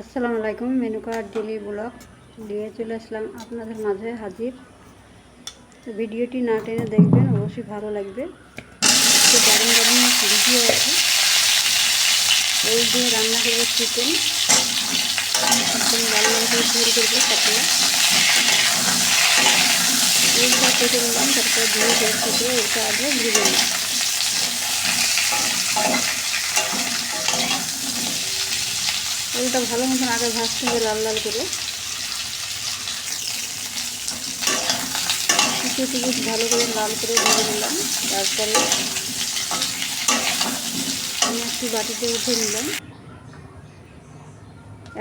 আসসালামু আলাইকুম menu card daily blog নিয়ে চলে আসলাম আপনাদের মাঝে হাজির। ভিডিওটি না টেনে দেখবেন, অবশ্যই ভালো লাগবে। দারুণ দারুণ ভিডিও আছে। এই দিয়ে রান্না করব চিকেন লাল লাল করে ঝোল করব নিলাম, তারপর দিয়ে বের থেকে এটা আগে ভেজে নিলাম। ওইটা ভালো মতন আগে ভাজতে হবে লাল লাল করে কিছু কিছু ভালো করে লাল করে ভেজে নিলাম। তারপরে আমি একটি বাটিতে উঠে নিলাম।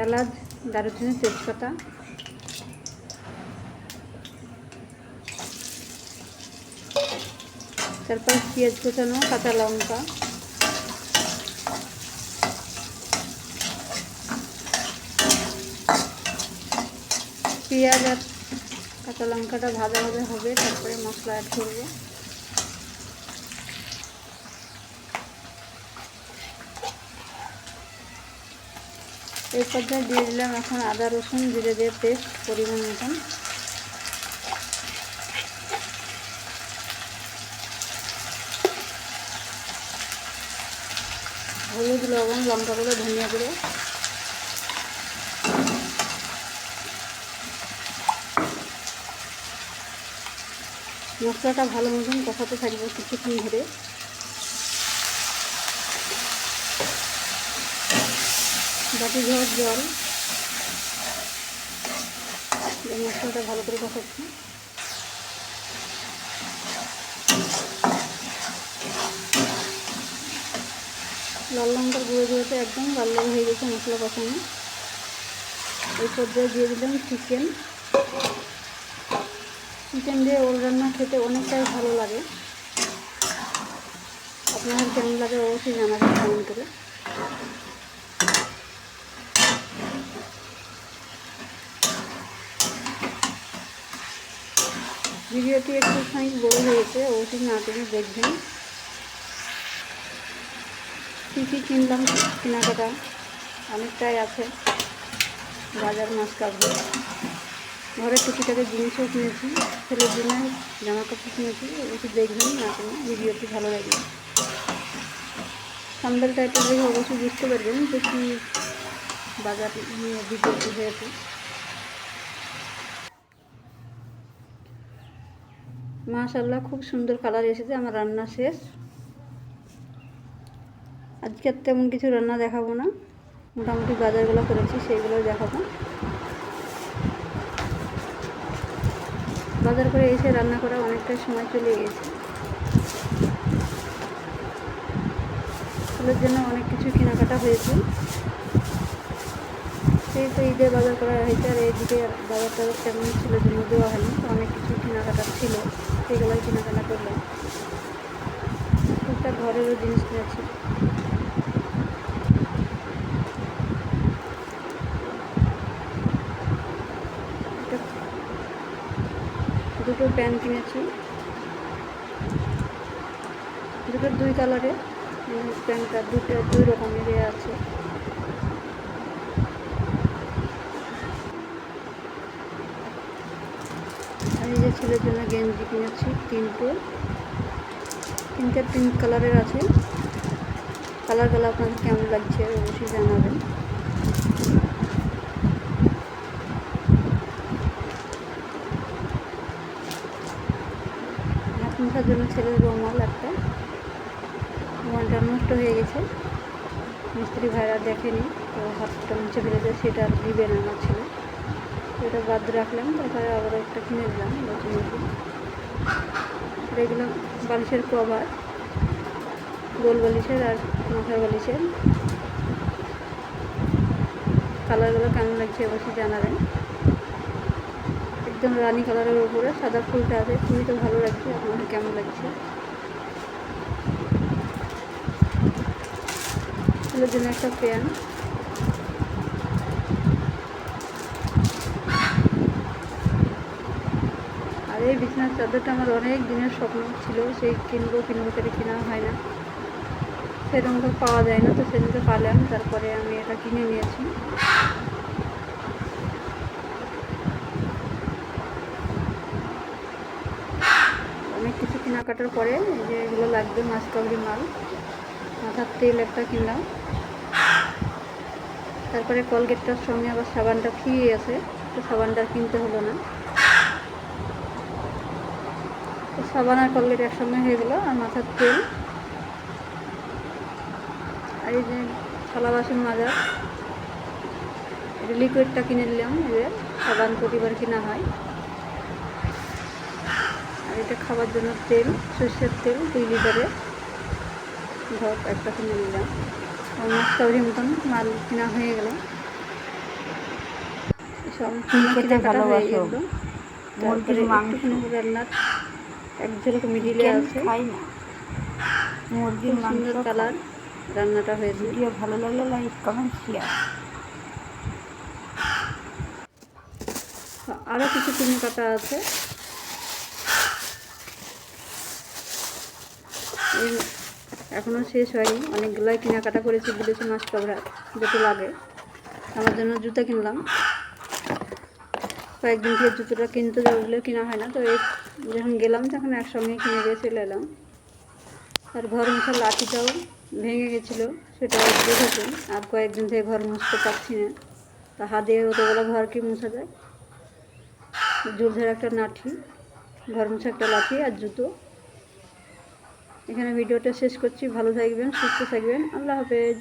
এলাচ, দারুচিনি, তেজপাতা। তারপর পেঁয়াজ কোচানো, কাঁচা লঙ্কা। পেঁয়াজ আর কাঁচা লঙ্কাটা ভাজা ভাজা হবে, তারপরে মশলা অ্যাড করব। এই পর্যায়ে দিয়ে দিলাম এখন আদা, রসুন, জিরে দিয়ে পেস্ট পরিমাণ মতন হলুদ, লবণ লঙ্কা গুঁড়ো ধনিয়া গুঁড়ো। মশলাটা ভালো মতন কষাতে থাকব কিছুক্ষণ ধরে। বাটি ধোয়ার জল। মশলাটা ভালো করে কষাচ্ছি। লাল লঙ্কার গুঁড়ো দিয়েতে একদম লাল লাল হয়ে গেছে মশলা কষানো, এই পর্যায়ে দিয়ে দিলাম চিকেন চিকেন দিয়ে ওল রান্না খেতে অনেকটাই ভালো লাগে। আপনার কেমন লাগে অবশ্যই জানাবেন কমেন্ট করে। ভিডিওটি একটুখানি বড় হয়েছে, অবশ্যই না টেনে দেখবেন। কী কী কিনলাম কেনাকাটা অনেকটাই আছে, বাজার মাছ কাপড় ঘরে টুকিটাকে জিনিসও কিনেছি, ছেলের জন্য জামা কাপড় কিনেছি, একটু দেখবেন না ভিডিওটি ভালো লাগবে। সাম্বেল টাইটেল দেখে অবশ্যই বুঝতে পারবেন যে কী বাজার নিয়ে ভিডিওটি হয়েছে। মাশাল্লাহ খুব সুন্দর কালার এসেছে, আমার রান্না শেষ। আজকে আর তেমন কিছু রান্না দেখাবো না। মোটামুটি বাজারগুলো করেছি সেইগুলো দেখাবো। বাজার করে এসে রান্না করা অনেকটা সময় চলে গেছে। ছেলের জন্য অনেক কিছু কেনাকাটা হয়েছে। সেই তো ঈদে বাজার করা হয়েছে, আর এইদিকে বাজার টাজার তেমন ছেলের জন্য দেওয়া হয়নি অনেক কিছু কেনাকাটা ছিল, সেগুলোই কেনাকাটা করলাম। ঘরেরও জিনিস কিনেছি। দুটো প্যান্ট কিনেছি। দুটো দুই কালারের প্যান্টটা দুটো দুই রকমের আছে। এই যে ছেলের জন্য গেঞ্জি কিনেছি, তিনটে। তিনটে পিঙ্ক কালারের আছে। কালারগুলো আপনাদের কেমন লাগছে অবশ্যই জানাবেন। মোছার জন্য ছেলের রুমাল একটা রুমালটা নষ্ট হয়ে গেছে। মিস্ত্রি ভাইরা দেখেনি, তো হাতটা মুছে ফেলেছে সেটা আর দিবে না আমার ছেলে। এটা বাদ রাখলাম, তারপরে আবার একটা কিনে দিলাম, নতুন নতুন। এগুলো বালিশের কভার, গোল বালিশের আর মাথার বালিশের। কালারগুলো কেমন লাগছে অবশ্যই জানাবেন। একদম রানি কালারের উপরে, সাদা ফুলটা আছে, খুবই তো ভালো লাগছে, আপনাদের কেমন লাগছে? ফুলের জন্য একটা প্যান আর এই বিছানার চাদরটা আমার অনেক দিনের স্বপ্ন ছিল, সেই কিনবো কিনবো করে কেনা হয় না। সেরকম তো পাওয়া যায় না, তো সেদিনকে পারলাম তারপরে আমি এটা কিনে নিয়েছি। কাটার পরে এই যে এগুলো লাগবে মাছ কাবড়ি মাল। মাথার তেল একটা কিনলাম। তারপরে কলগেটটার সঙ্গে আবার সাবানটা ফ্রি আছে, তো সাবানটা কিনতে হলো না। তো সাবান আর কলগেট একসঙ্গে হয়ে গেলো আর মাথার তেল। আর এই যে থালা বাসন মাজার লিকুইডটা কিনে নিলাম, এবার সাবান প্রতিবার কিনা হয়। আর এটা খাবার জন্য তেল সর্ষের তেল দুই লিটারে। ধর একটা কিনে নিলাম। আর মাছ কাউরির মতন মাল কেনা হয়ে গেল। সব খেতে কেনাকাটা হয়ে গেল। তারপরে একটুখানি রান্নার এক ঝলক মিডিলে আছে। খাই না? মুরগির সুন্দর কালার রান্নাটা হয়েছে। ভিডিও ভালো লাগলে লাইক কমেন্ট শেয়ার আরও কিছু কেনাকাটা আছে। এখনও শেষ হয়নি। অনেকগুলোই কেনাকাটা করেছি বিদেশি মাছ কাবড়া যেটা লাগে। আমার জন্য জুতা কিনলাম। কয়েকদিন থেকে জুতোটা কিনতে যাবলে কিনা হয় না, তো এই যখন গেলাম তখন একসঙ্গে কিনে গিয়ে চলে এলাম। আর ঘর মোছার লাঠিটাও ভেঙে গেছিল, সেটাও দেখেছি আর কয়েকদিন থেকে ঘর মুছতে পারছি না। তা হাত দিয়ে অতগুলো ঘর কি মুছা যায়? জুলঝের একটা লাঠি, ঘর মুছা একটা লাঠি আর জুতো। এখানে ভিডিওটা শেষ করছি। ভালো থাকবেন সুস্থ থাকবেন। আল্লাহ হাফেজ।